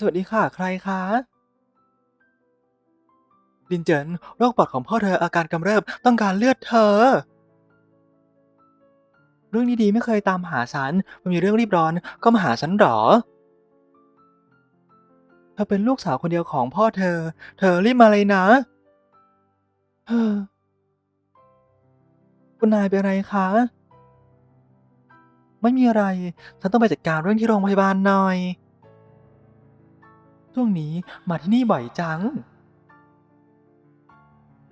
สวัสดีค่ะ ใครคะ?ลินเจินโรคปอดของพ่อเธออาการกำเริบต้องการเลือดเธอ เรื่องดีๆไม่เคยตามหาฉันมันมีเรื่องรีบร้อนก็มาหาฉันหรอ?เธอเป็นลูกสาวคนเดียวของพ่อเธอ เธอรีบมาเลยนะเฮ้อคุณนายเป็นอะไรคะ?ไม่มีอะไร ฉันต้องไปจัดการเรื่องที่โรงพยาบาลหน่อย ช่วงนี้มาที่นี่บ่อยจัง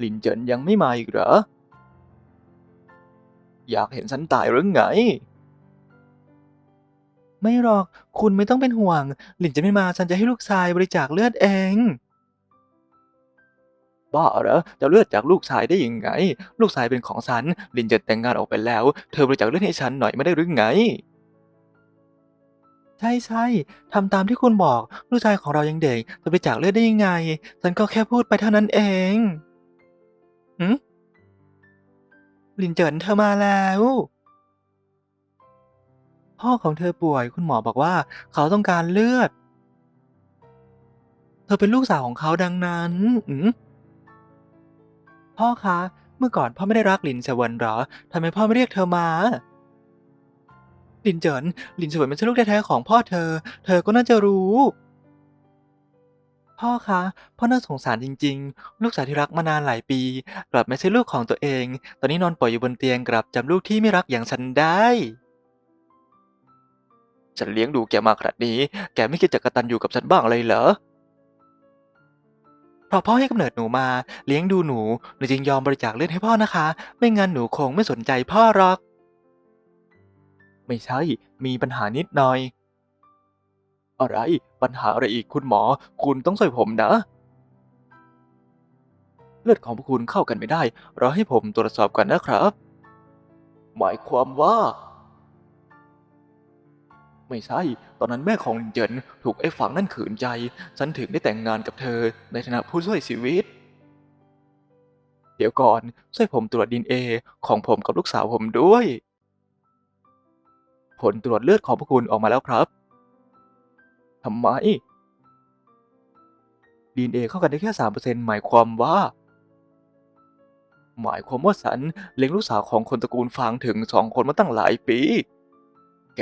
ลินเจินยังไม่มาอีกเหรอ?อยากเห็นฉันตายหรือไง?ไม่หรอก คุณไม่ต้องเป็นห่วง หลินจะไม่มาฉันจะให้ลูกชายบริจาคเลือดเอง บ้าเหรอ จะเอาเลือดจากลูกชายได้ยังไง?ลูกชายเป็นของฉันหลินเจินแต่งงานออกไปแล้ว เธอบริจาคเลือดให้ฉันหน่อยไม่ได้หรือไง? ใช่ๆทำตามที่คุณบอก ลูกชายของเรายังเด็ก จะบริจาคเลือดได้ยังไง?ฉันก็แค่พูดไปเท่านั้นเองหือ?หลินเจินเธอมาแล้ว พ่อของเธอป่วย คุณหมอบอกว่า เขาต้องการเลือด เธอเป็นลูกสาวของเขาดังนั้นอืพ่อคะ เมื่อก่อนพ่อไม่ได้รักหลินเสวินหรอ?ทำไมพ่อไม่เรียกเธอมา? ลินเจินลินเสวินไม่ใช่ลูกแท้ๆของพ่อเธอ เธอก็น่าจะรู้ พ่อคะพ่อน่าสงสารจริง ๆ ลูกสาวที่รักมานานหลายปี กลับไม่ใช่ลูกของตัวเอง ตอนนี้นอนป่วยอยู่บนเตียงกลับจำลูกที่ไม่รักอย่างฉันได้ ฉันเลี้ยงดูแกมาขนาดนี้ แกไม่คิดจะกระตัญญูกับฉันบ้างเลยเหรอ?เพราะพ่อให้กำเนิดหนูมาเลี้ยงดูหนูหนูจึงยอมบริจาคเลือดให้พ่อนะคะ ไม่งั้นหนูคงไม่สนใจพ่อหรอก ไม่ใช่ มีปัญหานิดหน่อย อะไร ปัญหาอะไรอีกคุณหมอ คุณต้องช่วยผมนะ เลือดของพวกคุณเข้ากันไม่ได้ รอให้ผมตรวจสอบก่อนนะครับ หมายความว่า ไม่ใช่ ตอนนั้นแม่ของลินเจินถูกไอ้ฝังนั่นขืนใจ ฉันถึงได้แต่งงานกับเธอ ในฐานะผู้ช่วยชีวิตเดี๋ยวก่อนช่วยผมตรวจดีเอของผมกับลูกสาวผมด้วย ผลตรวจเลือดของพวกคุณออกมาแล้วครับทำไม?ดีเอ็นเอเข้ากันได้แค่3%หมายความว่า หมายความว่าฉันเลี้ยงลูกสาวของคนตระกูลฟางถึง2คนมาตั้งหลายปี แก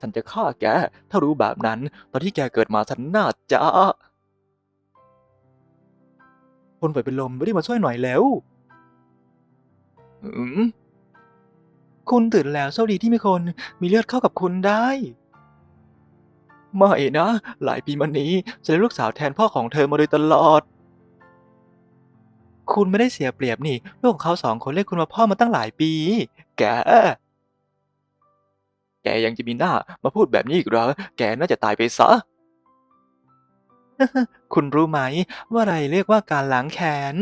ฉันจะฆ่าแก ถ้ารู้แบบนั้น ตอนที่แกเกิดมาฉันน่าจะคนป่วยเป็นลมรีบมาช่วยหน่อยเร็วหือ คุณตื่นแล้วโชคดีที่มีคนมีเลือดเข้ากับคุณได้ไม่นะ หลายปีมานี้ฉันเลี้ยงลูกสาวแทนพ่อของเธอมาโดยตลอด คุณไม่ได้เสียเปรียบนี่ลูกของเขา2คนเรียกคุณว่าพ่อมาตั้งหลายปี แก แกยังจะมีหน้ามาพูดแบบนี้อีกเหรอ?แกน่าจะตายไปเสียคุณรู้ไหมว่าอะไรเรียกว่าการล้างแค้น?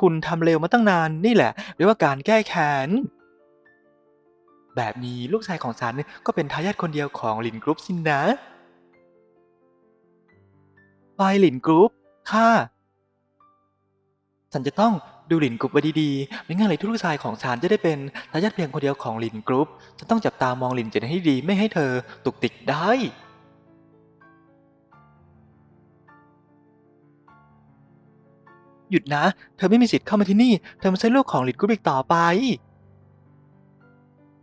คุณทำเลวมาตั้งนานนี่แหละเรียกว่าการแก้แค้นแบบนี้ลูกชายของฉันก็เป็นทายาทคนเดียวของหลินกรุ๊ปสินนะไปหลินกรุ๊ปค่ะฉันจะต้องดูหลินกรุ๊ปไว้ดีๆ ไม่งั้นเลยที่ลูกชายของฉันจะได้เป็นทายาทเพียงคนเดียวของหลินกรุ๊ปฉันต้องจับตามองหลินเจนให้ดีไม่ให้เธอตุกติกได้ หยุดนะ เธอไม่มีสิทธิ์เข้ามาที่นี่ เธอไม่ใช่ลูกของหลินกรุ๊ปอีกต่อไป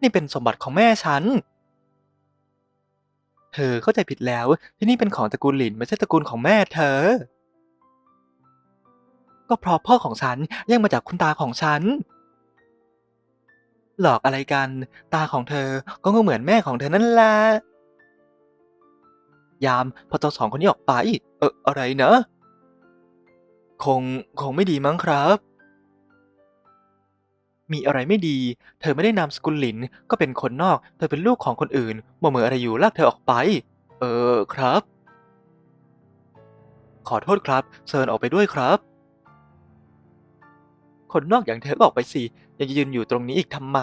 นี่เป็นสมบัติของแม่ฉัน เธอเข้าใจผิดแล้ว ที่นี่เป็นของตระกูลหลินไม่ใช่ตระกูลของแม่เธอ ก็เพราะพ่อของฉันแย่งมาจากคุณตาของฉัน หลอกอะไรกัน ตาของเธอก็เหมือนแม่ของเธอนั่นแหละ ยามพาเจ้า2คนนี้ออกไป เอออะไรนะ? คงคงไม่ดีมั้งครับ มีอะไรไม่ดี เธอไม่ได้นามสกุลหลิน ก็เป็นคนนอก เธอเป็นลูกของคนอื่นมัวเหม่ออะไรอยู่ลากเธอออกไป เออครับ ขอโทษครับเชิญออกไปด้วยครับ คนนอกอย่างเธอออกไปสิ ยังจะยืนอยู่ตรงนี้อีกทำไม?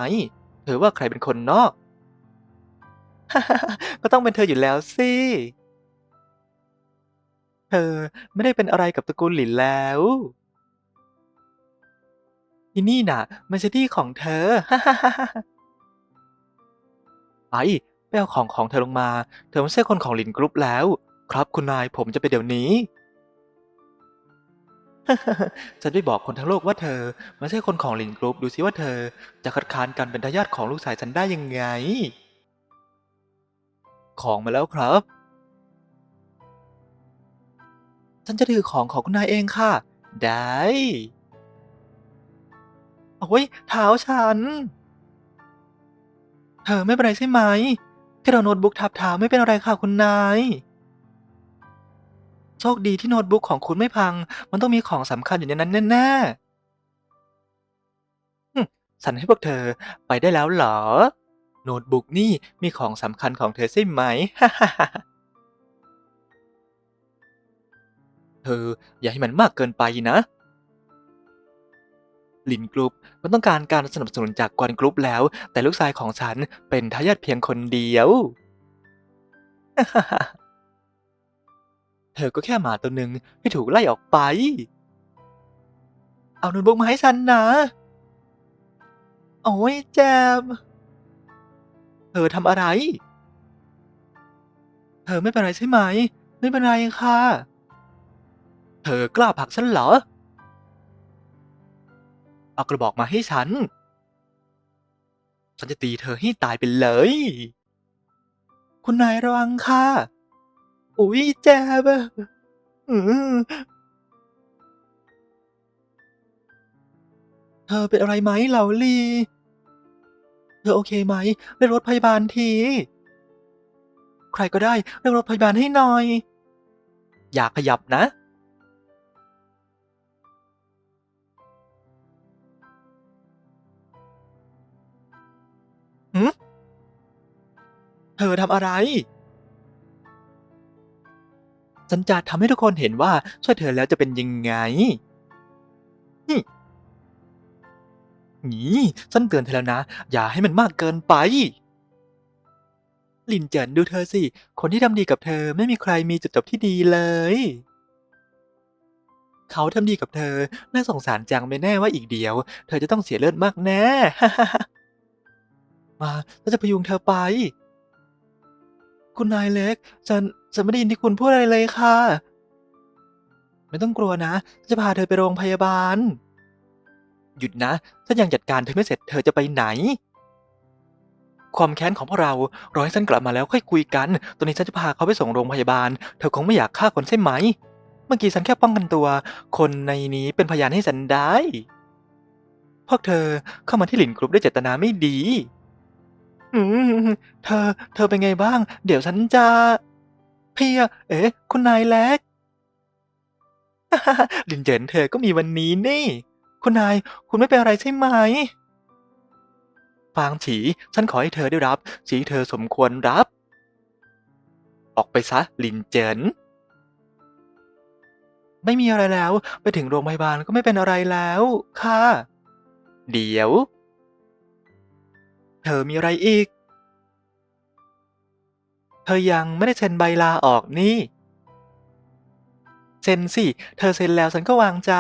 เธอว่าใครเป็นคนนอก?ก็ต้องเป็นเธออยู่แล้วสิ เธอไม่ได้เป็นอะไรกับตระกูลหลินแล้วที่นี่น่ะม่ใช่ที่ของเธอไปไปเอาของของเธอลงมา เธอไม่ใช่คนของหลินกรุ๊ปแล้ว ครับคุณนายผมจะไปเดี๋ยวนี้ ฉันไปบอกคนทั้งโลกว่าเธอไม่ใช่คนของหลินกรุ๊ปดูสิว่าเธอ จะคัดค้านการเป็นทายาทของลูกชายฉันได้ยังไง ของมาแล้วครับ ฉันจะถือของของคุณนายเองค่ะ ได้ โอ้ยเท้าฉัน เธอไม่เป็นไรใช่ไหมแค่เราโน้ตบุ๊กทับเท้าไม่เป็นอะไรค่ะคุณนาย โชคดีที่โน้ตบุ๊กของคุณไม่พัง มันต้องมีของสำคัญอยู่ในนั้นแน่ๆหึฉันให้พวกเธอไปได้แล้วเหรอ โน้ตบุ๊กนี่มีของสำคัญของเธอใช่ไหม เธออย่าให้มันมากเกินไปนะ ลินกรุ๊ปมันต้องการการสนับสนุนจากกวนกรุ๊ปแล้ว แต่ลูกชายของฉันเป็นทายาทเพียงคนเดียว เธอก็แค่หมาตัวหนึ่งที่ถูกไล่ออกไป เอาโน้ตบุ๊กมาให้ฉันนะ โอ้ยแจม เธอทำอะไร เธอไม่เป็นไรใช่ไหม ไม่เป็นไรค่ะ เธอกล้าผลักฉันเหรอ เอากระบอกมาให้ฉัน ฉันจะตีเธอให้ตายไปเลย คุณนายระวังค่ะ อุ๊ยแจบอเธอเป็นอะไรไหมเหล่าลี เธอโอเคไหมเรียกรถพยาบาลที ใครก็ได้เรียกรถพยาบาลให้หน่อย อย่าขยับนะ หืมเธอทำอะไรฉันจะทำให้ทุกคนเห็นว่าช่วยเธอแล้วจะเป็นยังไงนี่นี่ฉันเตือนเธอแล้วนะ อย่าให้มันมากเกินไป ลินเจินดูเธอสิ คนที่ทำดีกับเธอไม่มีใครมีจุดจบที่ดีเลย เขาทำดีกับเธอ น่าสงสารจังไม่แน่ว่าอีกเดียว เธอจะต้องเสียเลือดมากแน่ มาเราจะพยุงเธอไป คุณนายเล็ก ฉันฉันไม่ได้ยินที่คุณพูดอะไรเลยค่ะ ไม่ต้องกลัวนะจะพาเธอไปโรงพยาบาล หยุดนะถ้ายังจัดการเธอไม่เสร็จเธอจะไปไหน ความแค้นของพวกเรารอให้ฉันกลับมาแล้วค่อยคุยกัน ตอนนี้ฉันจะพาเขาไปส่งโรงพยาบาล เธอคงไม่อยากฆ่าคนใช่ไหม เมื่อกี้ฉันแค่ป้องกันตัว คนในนี้เป็นพยานให้ฉันได้ พวกเธอเข้ามาที่หลินกรุ๊ปด้วยเจตนาไม่ดี อืมเธอ เธอเป็นไงบ้าง เดี๋ยวฉันจะ เพีย เอ๊ะ คุณนายเล็กลินเจินเธอก็มีวันนี้นี่ คุณนาย คุณไม่เป็นอะไรใช่ไหม ฟางฉี ฉันขอให้เธอได้รับฉี่เธอสมควรรับ ออกไปซะ ลินเจิน ไม่มีอะไรแล้ว ไปถึงโรงพยาบาลก็ไม่เป็นอะไรแล้ว ค่ะ เดี๋ยว เธอมีอะไรอีก เธอยังไม่ได้เซ็นใบลาออกนี่ เซ็นสิ เธอเซ็นแล้วฉันก็วางใจ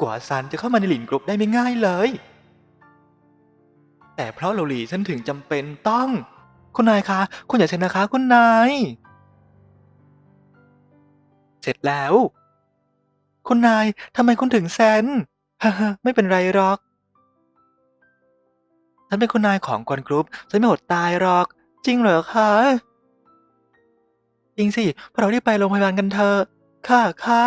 กว่าซันจะเข้ามาในหลินกรุ๊ปได้ไม่ง่ายเลย แต่เพราะโลลีฉันถึงจำเป็นต้อง คุณนายคะ คุณอย่าเซ็นนะคะ คุณนาย เสร็จแล้ว คุณนายทำไมคุณถึงเซ็น ไม่เป็นไรหรอก ฉันเป็นคุณนายของกวนกรุ๊ปฉันไม่อดตายหรอก จริงเหรอคะจริงสิพวกเราได้ไปโรงพยาบาลกันเถอะค่ะค่ะ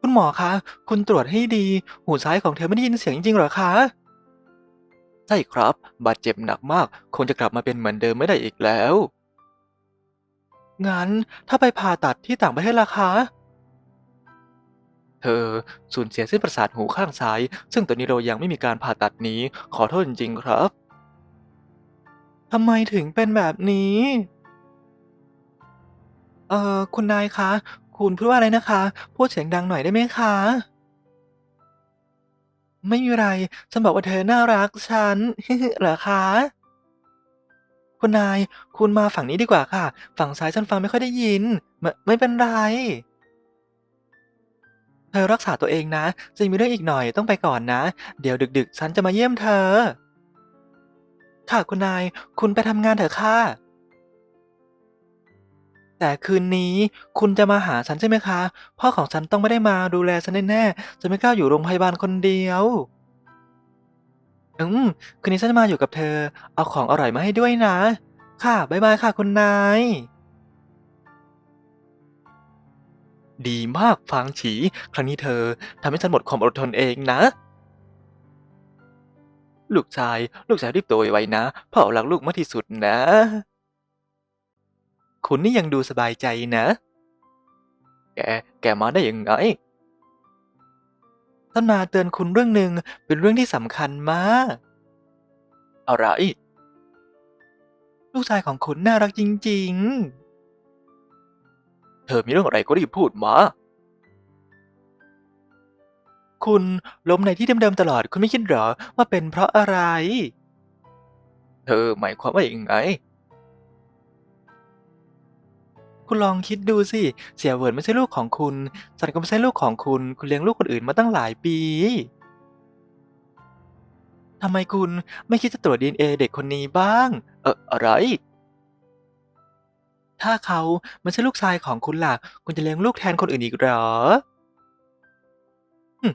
คุณหมอคะ คุณตรวจให้ดี หูซ้ายของเธอไม่ได้ยินเสียงจริงๆเหรอคะใช่ครับ บาดเจ็บหนักมาก คงจะกลับมาเป็นเหมือนเดิมไม่ได้อีกแล้ว งั้นถ้าไปผ่าตัดที่ต่างประเทศล่ะคะ ธอสูญเสียเส้นประสาทหูข้างซ้าย ซึ่งตอนนี้เรายังไม่มีการผ่าตัดนี้ ขอโทษจริงๆครับทำไมถึงเป็นแบบนี้ เอ่อ คุณนายคะ คุณพูดว่าอะไรนะคะ พูดเสียงดังหน่อยได้ไหมคะ ไม่มีไรฉันบอกว่าเธอน่ารักฉัน เหรอคะ คุณนาย คุณมาฝั่งนี้ดีกว่าค่ะ ฝั่งซ้ายฉันฟังไม่ค่อยได้ยิน ไม่ไม่เป็นไร ธอรักษาตัวเองนะ จะมีเรื่องอีกหน่อยต้องไปก่อนนะ เดี๋ยวดึก ๆ ฉันจะมาเยี่ยมเธอ ค่ะคุณนาย คุณไปทำงานเถอะค่ะ แต่คืนนี้คุณจะมาหาฉันใช่ไหมคะ พ่อของฉันต้องไม่ได้มาดูแลฉันแน่ๆ จะไม่กล้าอยู่โรงพยาบาลคนเดียว อืม คืนนี้ฉันจะมาอยู่กับเธอ เอาของอร่อยมาให้ด้วยนะ ค่ะ บ๊ายบายค่ะคุณนาย ดีมากฟางฉี ครั้งนี้เธอทำให้ฉันหมดความอดทนเองนะ ลูกชาย ลูกชายรีบโตไวๆนะพ่อรักลูกมากที่สุดนะ คุณนี่ยังดูสบายใจนะ แก แกมาได้ยังไงท่านมาเตือนคุณเรื่องหนึ่งเป็นเรื่องที่สำคัญมาก อะไร ลูกชายของคุณน่ารักจริง ๆ เธอมีเรื่องอะไรก็รีบพูดมา คุณล้มในที่เดิมๆตลอด คุณไม่คิดเหรอว่าเป็นเพราะอะไร เธอหมายความว่าอย่างไง คุณลองคิดดูสิ เสียเหวินไม่ใช่ลูกของคุณ สันก็ไม่ใช่ลูกของคุณ คุณเลี้ยงลูกคนอื่นมาตั้งหลายปีทำไมคุณไม่คิดจะตรวจดีเอ็นเอเด็กคนนี้บ้าง เอออะไร ถ้าเขาไม่ใช่ลูกชายของคุณล่ะ คุณจะเลี้ยงลูกแทนคนอื่นอีกเหรอหึ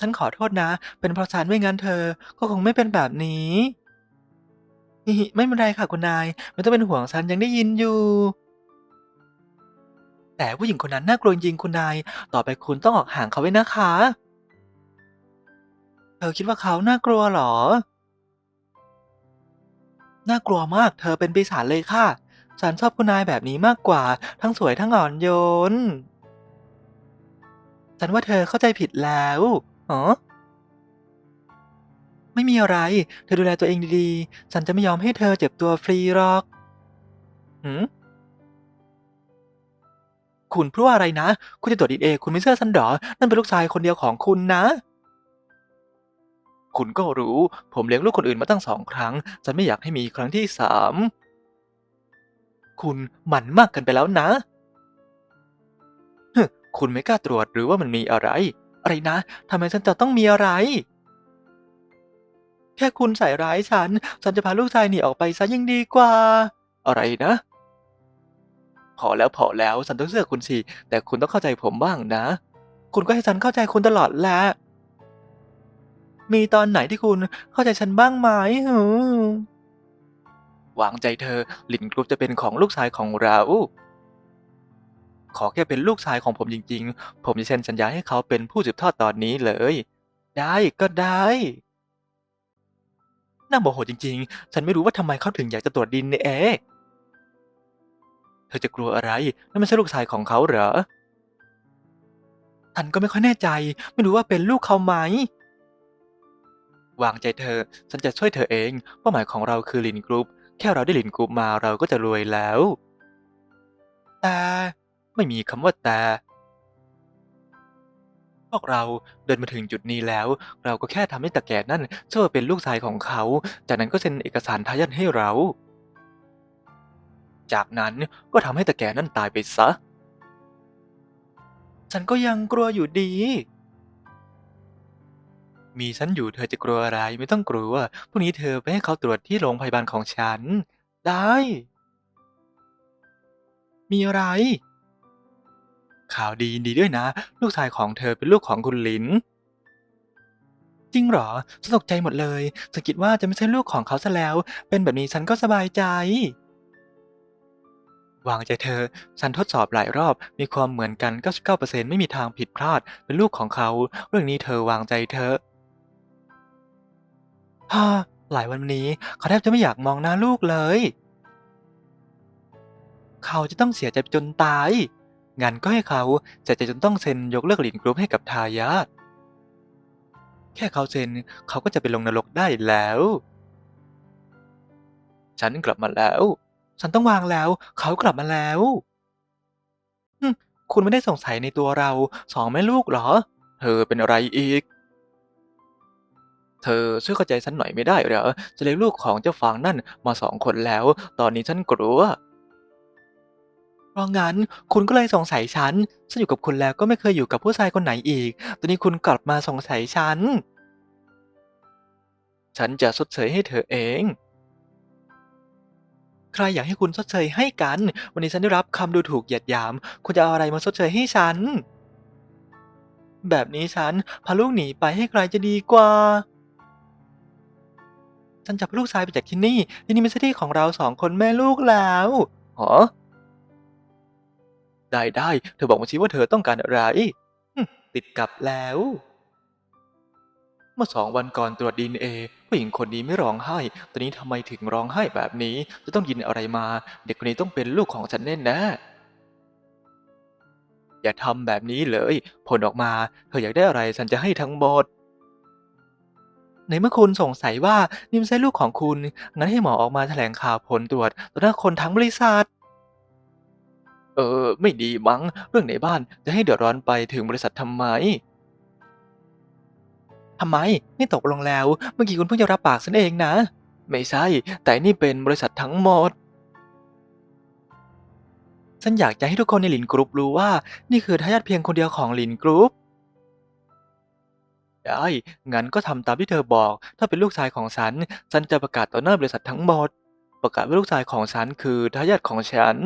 ฉันขอโทษนะ เป็นเพราะฉันไม่งั้นเธอ ก็คงไม่เป็นแบบนี้ไม่เป็นไรค่ะคุณนาย ไม่ต้องเป็นห่วงฉันยังได้ยินอยู่ แต่ผู้หญิงคนนั้นน่ากลัวจริงคุณนาย ต่อไปคุณต้องออกห่างเขาไว้นะคะ เธอคิดว่าเขาน่ากลัวหรอ น่ากลัวมากเธอเป็นปีศาจเลยค่ะ ฉันชอบคุณนายแบบนี้มากกว่า ทั้งสวยทั้งอ่อนโยน ฉันว่าเธอเข้าใจผิดแล้วอ๋อไม่มีอะไร เธอดูแลตัวเองดีๆ ฉันจะไม่ยอมให้เธอเจ็บตัวฟรีหรอกหืมคุณพูดว่าอะไรนะ คุณจะตรวจดีเอคุณไม่เชื่อฉันเหรอ นั่นเป็นลูกชายคนเดียวของคุณนะ คุณก็รู้ ผมเลี้ยงลูกคนอื่นมาตั้งสองครั้ง ฉันไม่อยากให้มีครั้งที่สาม คุณหมั่นมากเกันไปแล้วนะ คุณไม่กล้าตรวจหรือว่ามันมีอะไร อะไรนะทำไมฉันจะต้องมีอะไร แค่คุณใส่ร้ายฉัน ฉันจะพาลูกชายหนีออกไปซะยังดีกว่า อะไรนะ พอแล้วพอแล้วฉันต้องเชื่อคุณสิ แต่คุณต้องเข้าใจผมบ้างนะ คุณก็ให้ฉันเข้าใจคุณตลอดแหละ มีตอนไหนที่คุณเข้าใจฉันบ้างไหมหือวางใจเธอ หลินกรุ๊ปจะเป็นของลูกชายของเราขอแค่เป็นลูกชายของผมจริง ๆ ผมจะเซ็นสัญญาให้เขาเป็นผู้สืบทอดตอนนี้เลย ได้ก็ได้น่าโมโหจริง ๆ ฉันไม่รู้ว่าทำไมเขาถึงอยากจะตรวจดินเอเธอจะกลัวอะไรนั่นไม่ใช่ลูกชายของเขาเหรอฉันก็ไม่ค่อยแน่ใจ ไม่รู้ว่าเป็นลูกเขาไหม วางใจเธอ ฉันจะช่วยเธอเอง เป้าหมายของเราคือลินกรุ๊ป แค่เราได้ลินกรุ๊ปมาเราก็จะรวยแล้ว แต่ไม่มีคำว่าแต่ พวกเราเดินมาถึงจุดนี้แล้ว เราก็แค่ทำให้ตาแก่นั่นเชื่อว่าเป็นลูกชายของเขา จากนั้นก็เซ็นเอกสารทายาทให้เรา จากนั้นก็ทำให้ตาแก่นั่นตายไปซะ ฉันก็ยังกลัวอยู่ดี มีฉันอยู่เธอจะกลัวอะไรไม่ต้องกลัวพรุ่งนี้เธอไปให้เขาตรวจที่โรงพยาบาลของฉัน ได้ มีอะไร ข่าวดีดีด้วยนะ ลูกชายของเธอเป็นลูกของคุณหลิน จริงเหรอฉันตกใจหมดเลยฉันคิดว่าจะไม่ใช่ลูกของเขาซะแล้ว เป็นแบบนี้ฉันก็สบายใจวางใจเธอ ฉันทดสอบหลายรอบ มีความเหมือนกัน 99%ไม่มีทางผิดพลาด เป็นลูกของเขา เรื่องนี้เธอวางใจเธอ ฮ่าหลายวันนี้เขาแทบจะไม่อยากมองหน้าลูกเลย เขาจะต้องเสียใจจนตายงั้นก็ให้เขาเสียใจจนต้องเซ็นยกเลิกหลินกรุ๊ปให้กับทายาทแค่เขาเซ็นเขาก็จะไปลงนรกได้แล้ว ฉันกลับมาแล้ว ฉันต้องวางแล้ว เขากลับมาแล้วคุณไม่ได้สงสัยในตัวเราสองแม่ลูกเหรอ เธอเป็นอะไรอีก เธอช่วยเข้าใจฉันหน่อยไม่ได้เหรอจะเลี้ยงลูกของเจ้าฟางนั่นมาสองคนแล้ว ตอนนี้ฉันกลัวเพราะงั้นคุณก็เลยสงสัยฉัน ฉันอยู่กับคุณแล้วก็ไม่เคยอยู่กับผู้ชายคนไหนอีก ตอนนี้คุณกลับมาสงสัยฉัน ฉันจะชดเชยให้เธอเองใครอยากให้คุณชดเชยให้กัน วันนี้ฉันได้รับคำดูถูกเหยียดหยาม คุณจะเอาอะไรมาชดเชยให้ฉัน แบบนี้ฉันพาลูกหนีไปให้ไกลจะดีกว่า ฉันจะพาลูกชายไปจากที่นี่ ที่นี่ไม่ใช่ที่ของเราสองคนแม่ลูกแล้วหรอได้ได้เธอบอกมาชี้ว่าเธอต้องการอะไรหึติดกับแล้ว เมื่อสองวันก่อนตรวจดีเอผู้หญิงคนนี้ไม่ร้องไห้ ตอนนี้ทำไมถึงร้องไห้แบบนี้ จะต้องยินอะไรมา เด็กคนนี้ต้องเป็นลูกของฉันแน่แน่ๆอย่าทำแบบนี้เลย ผลออกมา เธออยากได้อะไรฉันจะให้ทั้งหมด ในเมื่อคุณสงสัยว่านี่ไม่ใช่ลูกของคุณ งั้นให้หมอออกมาแถลงข่าวผลตรวจต่อหน้าคนทั้งบริษัท เออ ไม่ดีมั้ง เรื่องในบ้านจะให้เดือดร้อนไปถึงบริษัททำไมทำไม นี่ตกลงแล้ว เมื่อกี้คุณเพิ่งจะรับปากฉันเองนะ ไม่ใช่ แต่นี่เป็นบริษัททั้งหมด ฉันอยากจะให้ทุกคนในหลินกรุ๊ปรู้ว่า นี่คือทายาทเพียงคนเดียวของหลินกรุ๊ป ได้ งั้นก็ทำตามที่เธอบอก ถ้าเป็นลูกชายของฉัน ฉันจะประกาศต่อหน้าบริษัททั้งหมด ประกาศว่าลูกชายของฉันคือทายาทของฉัน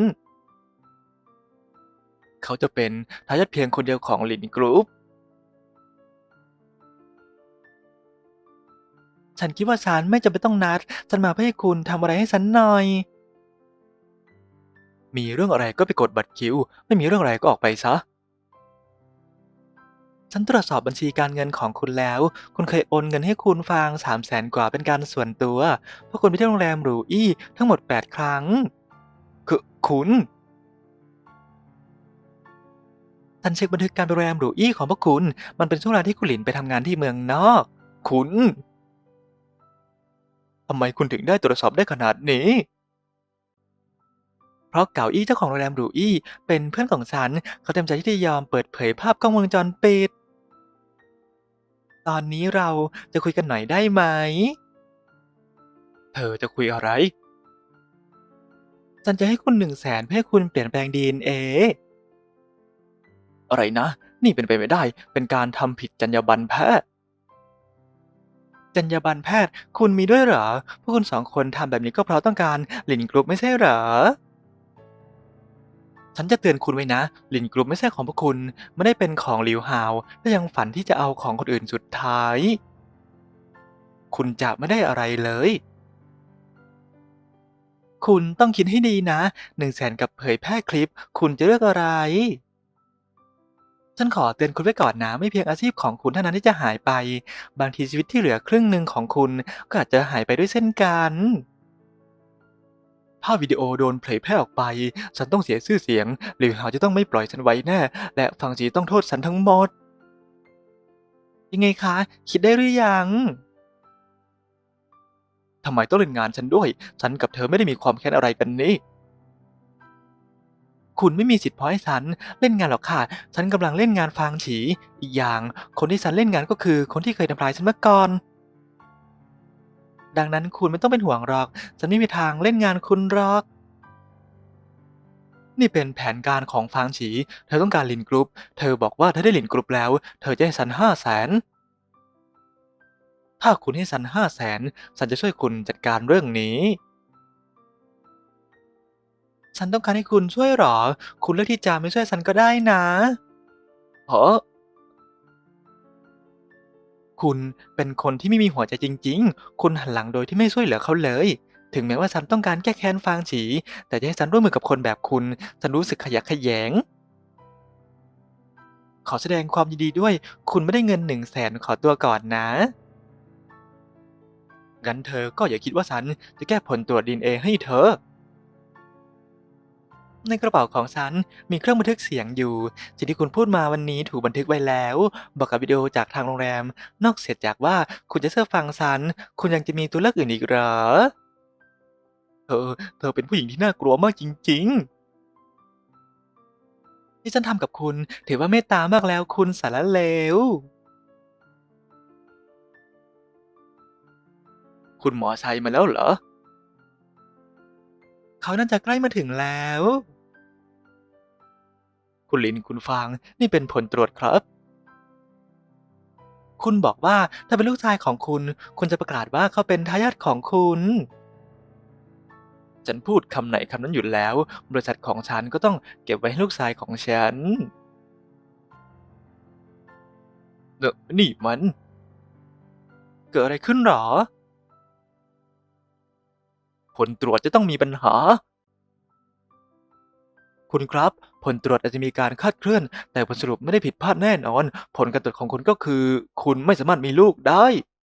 เขาจะเป็นทายาทเพียงคนเดียวของลินกรุ๊ป ฉันคิดว่าฉันไม่จำเป็นต้องนัด ฉันมาเพื่อให้คุณทำอะไรให้ฉันหน่อย มีเรื่องอะไรก็ไปกดบัตรคิว ไม่มีเรื่องอะไรก็ออกไปซะ ฉันตรวจสอบบัญชีการเงินของคุณแล้ว คุณเคยโอนเงินให้คุณฟางสามแสนกว่าเป็นการส่วนตัว เพราะคุณไปเที่ยวโรงแรมหรูอี้ทั้งหมด 8 ครั้ง คือคุณ ฉันเช็คบันทึกการไปโรงแรมหรูอี้ของพวกคุณ มันเป็นช่วงเวลาที่คุณหลินไปทำงานที่เมืองนอก คุณ ทำไมคุณถึงได้ตรวจสอบได้ขนาดนี้เพราะเก่าอี้เจ้าของโรงแรมหรูอี้เป็นเพื่อนของฉัน เขาเต็มใจที่จะยอมเปิดเผยภาพกล้องวงจรปิด ตอนนี้เราจะคุยกันหน่อยได้ไหม เธอจะคุยอะไร ฉันจะให้คุณหนึ่งแสนเพื่อให้คุณเปลี่ยนแปลงดีเอ อะไรนะ นี่เป็นไปไม่ได้ เป็นการทำผิดจรรยาบรรณแพทย์ จรรยาบรรณแพทย์ คุณมีด้วยเหรอ พวกคุณสองคนทำแบบนี้ก็เพราะต้องการหลินกรุ๊ปไม่ใช่เหรอ ฉันจะเตือนคุณไว้นะหลินกรุ๊ปไม่ใช่ของพวกคุณ ไม่ได้เป็นของหลิวฮาว และยังฝันที่จะเอาของคนอื่นสุดท้าย คุณจะไม่ได้อะไรเลย คุณต้องคิดให้ดีนะหนึ่งแสนกับเผยแพร่คลิป คุณจะเลือกอะไร ฉันขอเตือนคุณไว้ก่อนนะ ไม่เพียงอาชีพของคุณเท่านั้นที่จะหายไป บางทีชีวิตที่เหลือครึ่งหนึ่งของคุณก็อาจจะหายไปด้วยเช่นกัน ภาพวิดีโอโดนเผยแพร่ออกไป ฉันต้องเสียชื่อเสียง หรือหาจะต้องไม่ปล่อยฉันไว้แน่ และฟังจีต้องโทษฉันทั้งหมด ยังไงคะ คิดได้หรือยังทำไมต้องเล่นงานฉันด้วย ฉันกับเธอไม่ได้มีความแค้นอะไรกันนี่ คุณไม่มีสิทธิ์พอให้ฉันเล่นงานหรอกค่ะ ฉันกำลังเล่นงานฟางฉี อีกอย่าง คนที่ฉันเล่นงานก็คือคนที่เคยทำร้ายฉันเมื่อก่อน ดังนั้นคุณไม่ต้องเป็นห่วงหรอก ฉันไม่มีทางเล่นงานคุณหรอก นี่เป็นแผนการของฟางฉี เธอต้องการลินกรุ๊ป เธอบอกว่าถ้าได้ลินกรุ๊ปแล้ว เธอจะให้ฉันห้าแสน ถ้าคุณให้ฉันห้าแสน ฉันจะช่วยคุณจัดการเรื่องนี้ ฉันต้องการให้คุณช่วยหรอ คุณเลือกที่จะไม่ช่วยฉันก็ได้นะเพราะ คุณเป็นคนที่ไม่มีหัวใจจริง ๆ คุณหันหลังโดยที่ไม่ช่วยเหลือเขาเลย ถึงแม้ว่าฉันต้องการแก้แค้นฟางฉี แต่จะให้ฉันร่วมมือกับคนแบบคุณฉันรู้สึกขยะแขยง ขอแสดงความยินดีด้วย คุณไม่ได้เงินหนึ่งแสนขอตัวก่อนนะงั้นเธอก็อย่าคิดว่าฉันจะแก้ผลตรวจดีเอให้เธอ ในกระเป๋าของฉันมีเครื่องบันทึกเสียงอยู่ สิ่งที่คุณพูดมาวันนี้ถูกบันทึกไว้แล้ว บอกกับวิดีโอจากทางโรงแรม นอกเสียจากว่าคุณจะเชื่อฟังฉัน คุณยังจะมีตัวเลือกอื่นอีกเหรอ เธอ เธอเป็นผู้หญิงที่น่ากลัวมากจริง ๆ ที่ฉันทำกับคุณ ถือว่าเมตตามากแล้วคุณสารเลว คุณหมอชัยมาแล้วเหรอ เขาน่าจะใกล้มาถึงแล้ว คุณลินคุณฟาง นี่เป็นผลตรวจครับ คุณบอกว่าถ้าเป็นลูกชายของคุณ คุณจะประกาศว่าเขาเป็นทายาทของคุณ ฉันพูดคำไหนคำนั้นอยู่แล้ว บริษัทของฉันก็ต้องเก็บไว้ให้ลูกชายของฉันเนอะนี่มัน เกิดอะไรขึ้นหรอ ผลตรวจจะต้องมีปัญหา คุณครับ ผลตรวจอาจจะมีการคาดเคลื่อน แต่ผลสรุปไม่ได้ผิดพลาดแน่นอน ผลการตรวจของคุณก็คือ คุณไม่สามารถมีลูกได้